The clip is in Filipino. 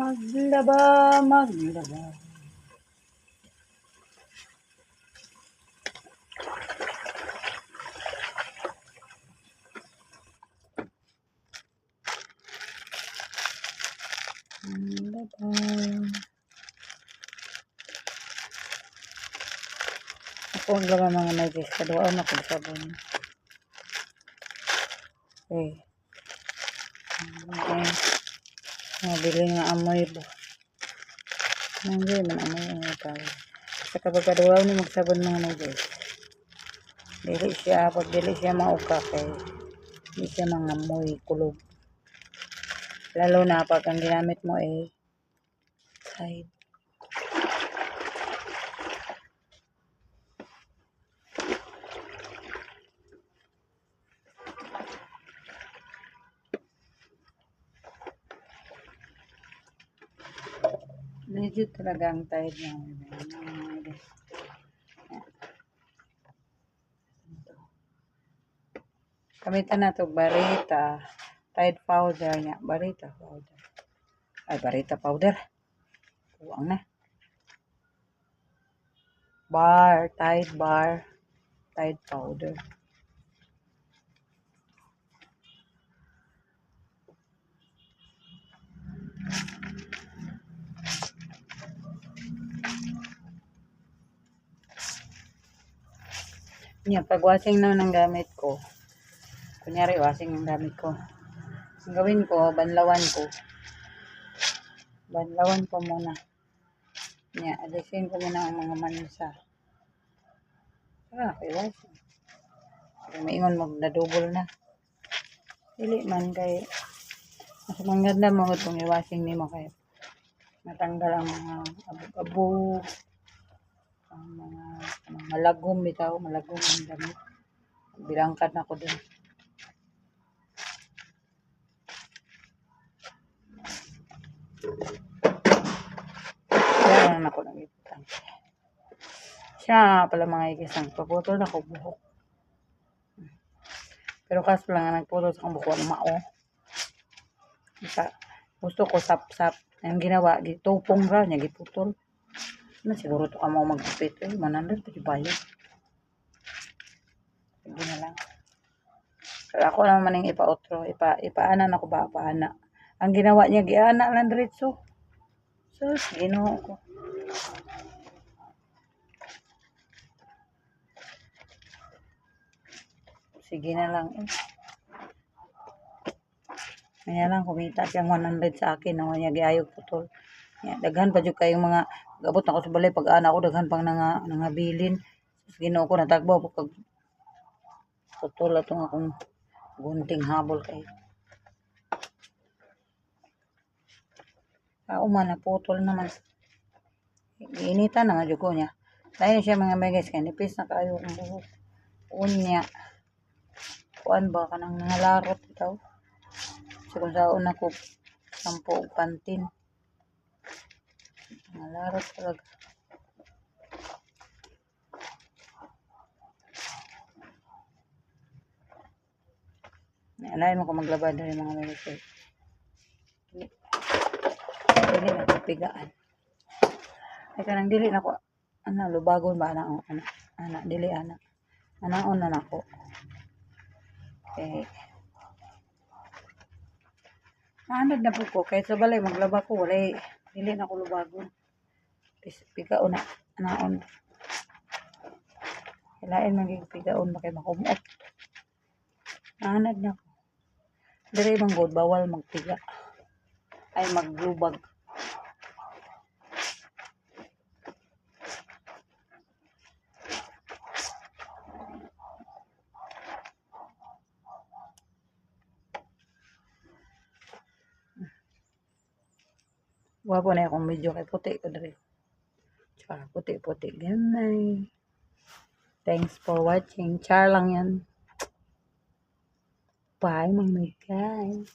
Maglaba, maglaba. Ako ang laba mga nagis. Kaduaan ako sa sabon. Okay. Okay. Nabili nga amoy ba? Hindi man amoy ang tao. Sa kapag kaduaw ni magsabon mga nagis. Dili siya, pag dili siya mauka kay hindi siya mga amoy kulog. Lalo na pag ang ginamit mo ay side. Legit talaga ang tide niya. Kamitan na to barita. Tide powder niya. Barita powder. Ay, barita powder. Kuwang na. Bar. Tide bar. Tide powder. Yan, pag washing na ng gamit ko, kunyari washing ng gamit ko, ang gawin ko, banlawan ko. Banlawan ko muna. Yan, alisin ko muna ang mga mansa. Ah, kay washing. Kaya maingon magdadouble na. Dili man kay mas maganda mo kung i-washing nimo kay matanggal ang mga abog-abog mga anong, malagom bitaw, malagom ang damit. Bilangkad na ko dun. Kaya na ako nagiputan. Siya pala mga ikisang paputol na ko buhok. Pero kaso lang nagputol sa buhok ng mao. Isa, gusto ko sap-sap. Ang ginawa, gitupong ra niya, giputol. Na siguro to ka mo magpipit. Eh, manandun pa bayad. Sige na lang. Pero ako naman yung ipa-outro. Ipa, ipaanan ako ba? Paana. Ang ginawa niya, giana lang diretso. So, ginoo ko. Sige na lang. Eh. Kaya lang, kumita siyang 100 sa akin. Naman niya giayog putol. Ya, daghan pa jud kayong mga gabot na ko sa balay pag ana ko daghan pang nga nga bilin. Sus Ginoo ko natagbaw po kag putol atong akong gunting habol kay. Kao man na putol naman. Initan na nga jud ko niya. Dahil siya mga megas kay nipis na kayo ang buhok. Unya. Kuan ba kanang nangalarot itaw. So kung saan ako sampo pantin. Malarot talaga. Naalain mo kung maglaba doon yung mga megasay. Dili na ko pigaan. Ay kanang dili na ko. Ano, lubagon ba ana ana ana dili ana. Anaon na nako. Okay. Naanad na po ko. Kahit sa balay, maglaba ko. Wala Dili na ko lubagon. Pigaon na. Anaon. Kailain maging pigaon ba kay makumot. Naanad na ko. Dire bang god bawal magpiga. Ay maglubag. Wapo na akong medyo kay puti ko diri. Tsaka puti-puti. Ganay. Thanks for watching. Char lang yan. Bye mga guys.